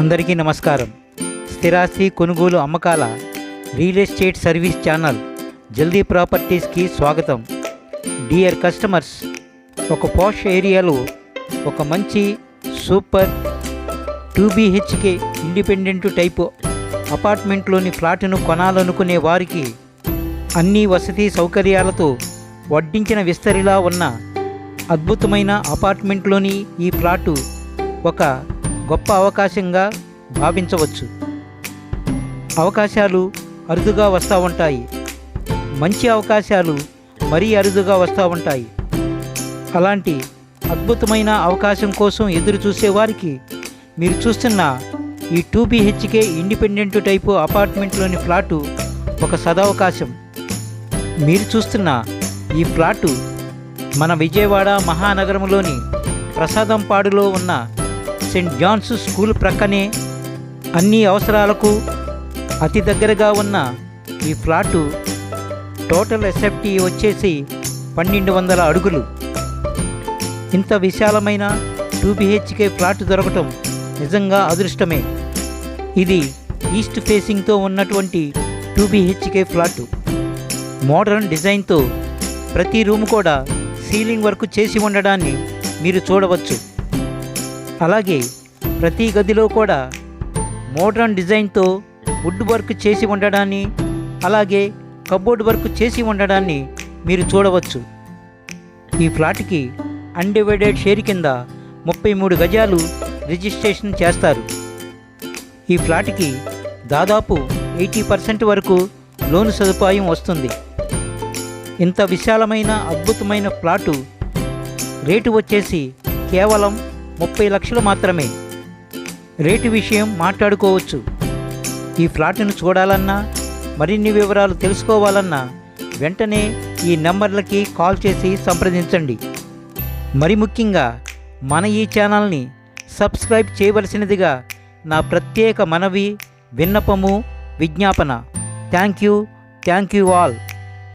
అందరికీ నమస్కారం. స్థిరాస్తి కొనుగోలు అమ్మకాల రియల్ ఎస్టేట్ సర్వీస్ ఛానల్ జల్దీ ప్రాపర్టీస్కి స్వాగతం. డియర్ కస్టమర్స్ ఒక పాష్ ఏరియాలో ఒక మంచి super two BHK independent type అపార్ట్మెంట్లోని ఫ్లాట్ను కొనాలనుకునే వారికి అన్ని వసతి సౌకర్యాలతో వడ్డించిన విస్తరిలా ఉన్న అద్భుతమైన అపార్ట్మెంట్లోని ఈ ఫ్లాటు ఒక గొప్ప అవకాశంగా భావించవచ్చు. అవకాశాలు అరుదుగా వస్తూ ఉంటాయి. మంచి అవకాశాలు మరీ అరుదుగా వస్తూ ఉంటాయి. అలాంటి అద్భుతమైన అవకాశం కోసం ఎదురు చూసేవారికి మీరు చూస్తున్న ఈ టూ బీహెచ్కే ఇండిపెండెంట్ టైపు అపార్ట్మెంట్లోని ఫ్లాటు ఒక సదవకాశం. మీరు చూస్తున్న ఈ ఫ్లాటు మన విజయవాడ మహానగరంలోని ప్రసాదంపాడులో ఉన్న సెయింట్ జాన్స్ స్కూల్ ప్రక్కనే అన్ని అవసరాలకు అతి దగ్గరగా ఉన్న ఈ ఫ్లాటు టోటల్ ఎస్ఎఫ్టీ వచ్చేసి పన్నెండు వందల అడుగులు. ఇంత విశాలమైన టూ బిహెచ్కే ఫ్లాట్ దొరకటం నిజంగా అదృష్టమే. ఇది ఈస్ట్ ఫేసింగ్తో ఉన్నటువంటి టూ బిహెచ్కే ఫ్లాటు. మోడర్న్ డిజైన్తో ప్రతి రూమ్ కూడా సీలింగ్ వర్క్ చేసి ఉండడాన్ని మీరు చూడవచ్చు. అలాగే ప్రతి గదిలో కూడా మోడ్రన్ డిజైన్తో వుడ్ వర్క్ చేసి ఉండడాన్ని అలాగే కబోర్డ్ వర్క్ చేసి ఉండడాన్ని మీరు చూడవచ్చు. ఈ ఫ్లాట్కి అన్డివైడెడ్ షేర్ కింద ముప్పై మూడు గజాలు రిజిస్ట్రేషన్ చేస్తారు. ఈ ఫ్లాట్కి దాదాపు ఎయిటీ పర్సెంట్ వరకు లోను సదుపాయం వస్తుంది. ఇంత విశాలమైన అద్భుతమైన ఫ్లాటు రేటు వచ్చేసి కేవలం ముప్పై లక్షలు మాత్రమే. రేటు విషయం మాట్లాడుకోవచ్చు. ఈ ఫ్లాట్ను చూడాలన్నా మరిన్ని వివరాలు తెలుసుకోవాలన్నా వెంటనే ఈ నెంబర్లకి కాల్ చేసి సంప్రదించండి. మరి ముఖ్యంగా మన ఈ ఛానల్ని సబ్స్క్రైబ్ చేయవలసినదిగా నా ప్రత్యేక మనవి విన్నపము విజ్ఞాపన. Thank you thank you all.